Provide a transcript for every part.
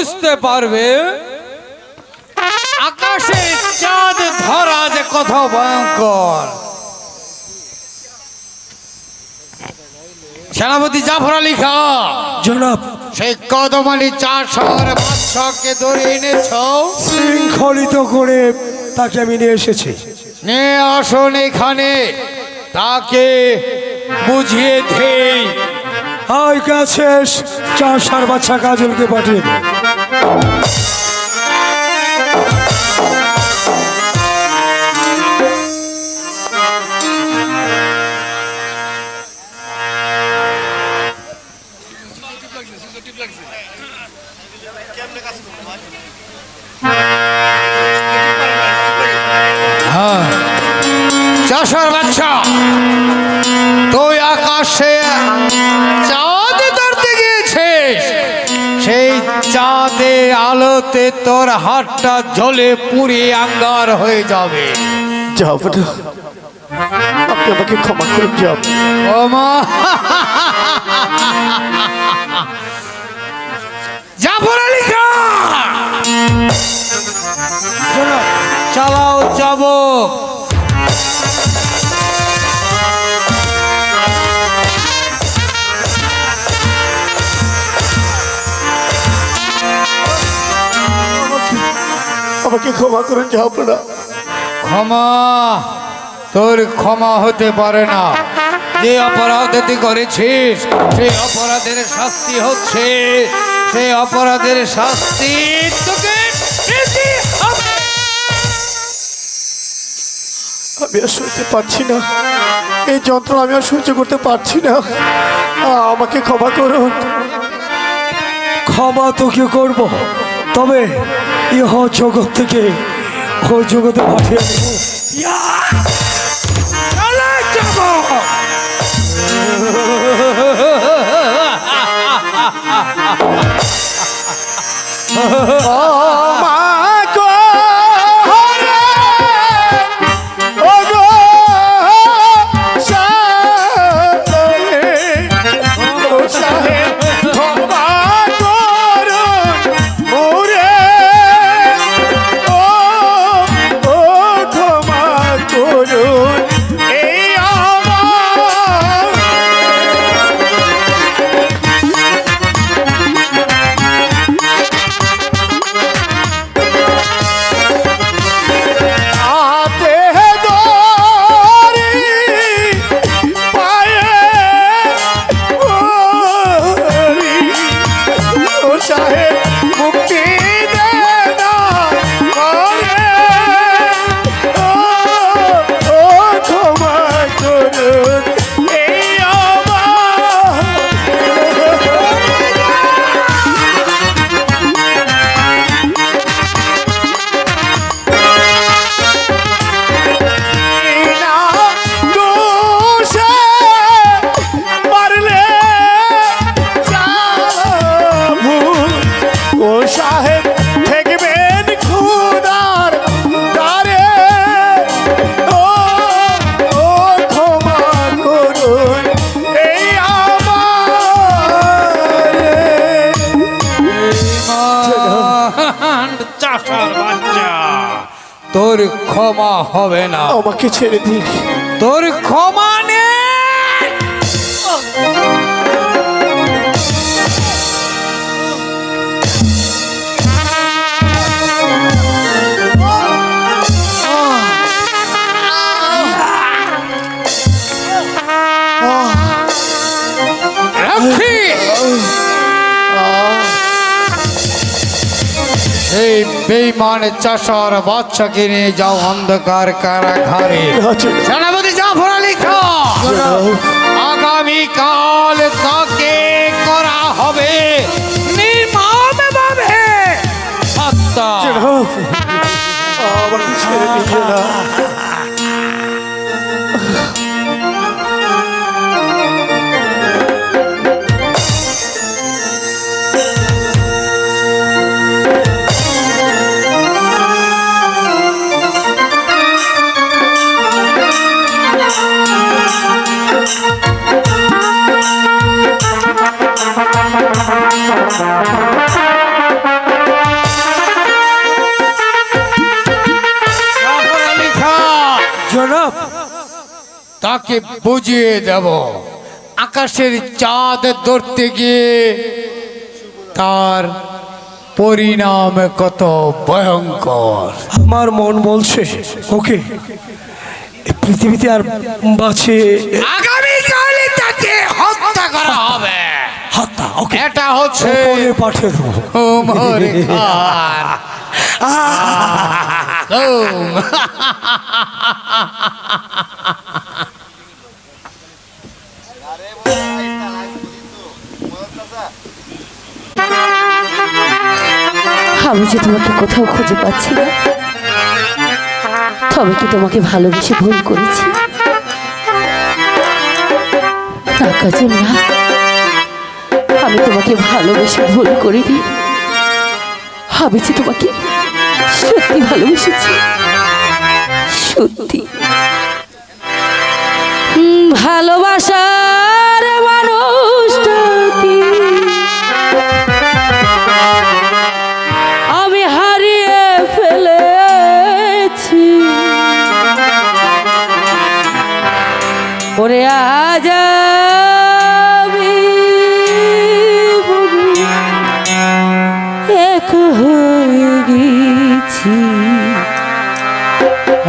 বুঝতে পারবে? আকাশে চাঁদ ধরা যে কত ভয়ঙ্কর। সেনাপতি জাফর আলী খা। জনাব। সেই কদমালি চার শহর বাদশাহকে ধরে এনেছ? শৃঙ্খলিত করে তাকে আমি নিয়ে এসেছি। নিয়ে আসুন এখানে। তাকে বুঝিয়ে দেই। আই কাছে চার সার বাচ্চা কাজলকে পাঠিয়ে দে। Oh. চাঁদে আলোতে তোর হাতটা জ্বলে পুড়ে আঙ্গার হয়ে যাবে। যাব না। আপনি আমাকে ক্ষমা করুন যাব ওমা জাফর আলী খান চালাও যাব আমাকে ক্ষমা করুন যাব না। ক্ষমা? তোর ক্ষমা হতে পারে না। যে অপরাধ তুই করেছিস সেই অপরাধের শাস্তি হচ্ছে। সেই অপরাধের শাস্তি তোকে আমি আর সহ্য পারছি না। এই যন্ত্র আমি আর সহ্য করতে পারছি না। আমাকে ক্ষমা করুন। ক্ষমা তোকে করব। তবে ইহ জগৎ থেকে ও জগতে পাঠিয়ে দেব। সাহেব ঠেকবেন খুদার দ্বারে। ও ও ক্ষমা করুন এই আমার। ইমান চাষার বাচ্চা। তোর ক্ষমা হবে না। আমাকে ছেড়ে দিন। তোর ক্ষমা বেইমান চাষার বাচ্চাকে নিয়ে যাও অন্ধকার কারাঘরে সেনাপতি জাফর আলী খান আগামীকাল তাকে করা হবে। নির্মমভাবে হত্যা। আমাকে ছেড়ে দিও না। তাকে বুঝিয়ে দেব। আকাশের চাঁদ ধরতে গিয়ে তার পরিণাম কত ভয়ঙ্কর। আমার মন বলছে ওকে পৃথিবীতে আর বাঁচে আগামীকালই তাকে হত্যা করা হবে। হাত্তা ওকে এটা হচ্ছে খান যে তোমাকে কোথাও খুঁজে পাচ্ছি না, তবে কি তোমাকে ভালোবেসে ভুল করেছি? আমি তোমাকে ভালোবেসে ভুল করিনি। ভাবেছি তোমাকে সত্যি ভালোবেসেছি, সত্যি।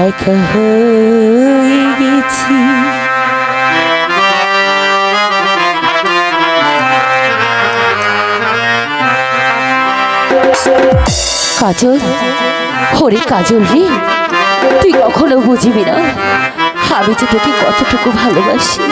এক হয়ে গেছি। কাজল হরে কাজল রে, তুই কখনো বুঝিবি না। আমি যে তোকে কতটুকু ভালোবাসি।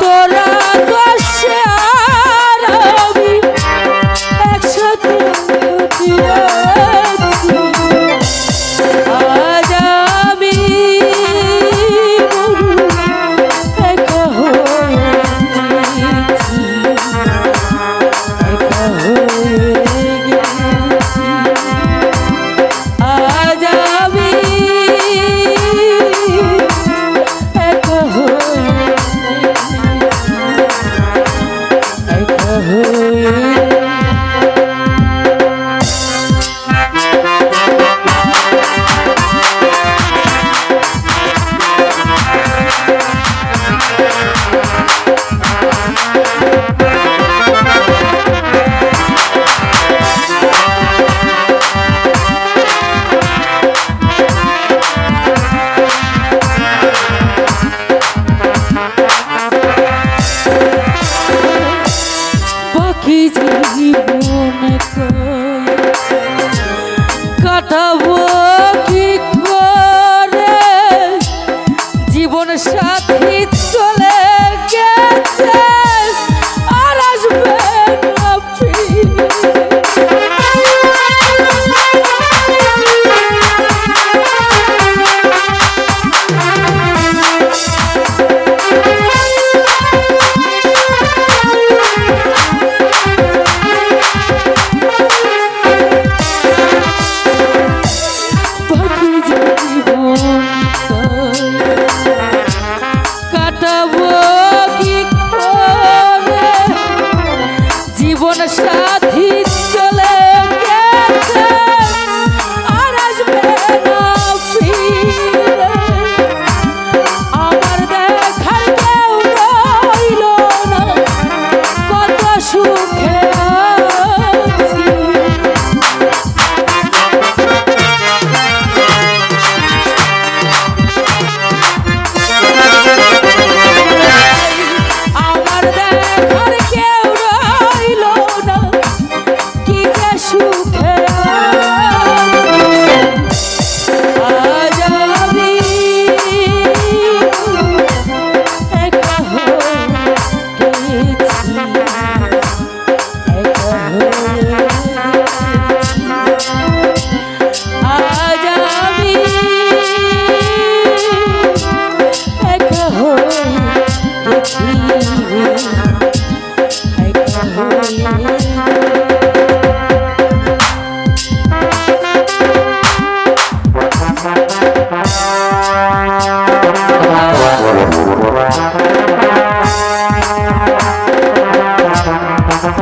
তোরা দশা কাটাবো কি করে জীবন সাথী চলে গেছে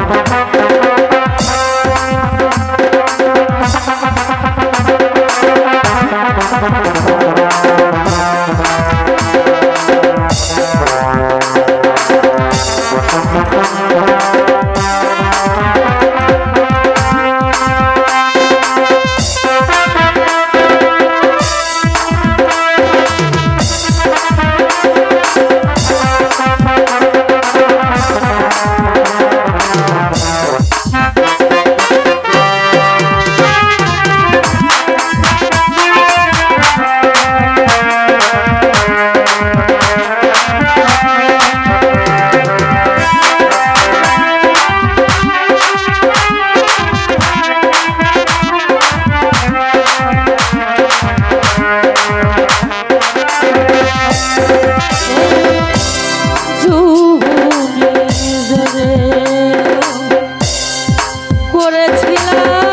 ও করেছিলাম।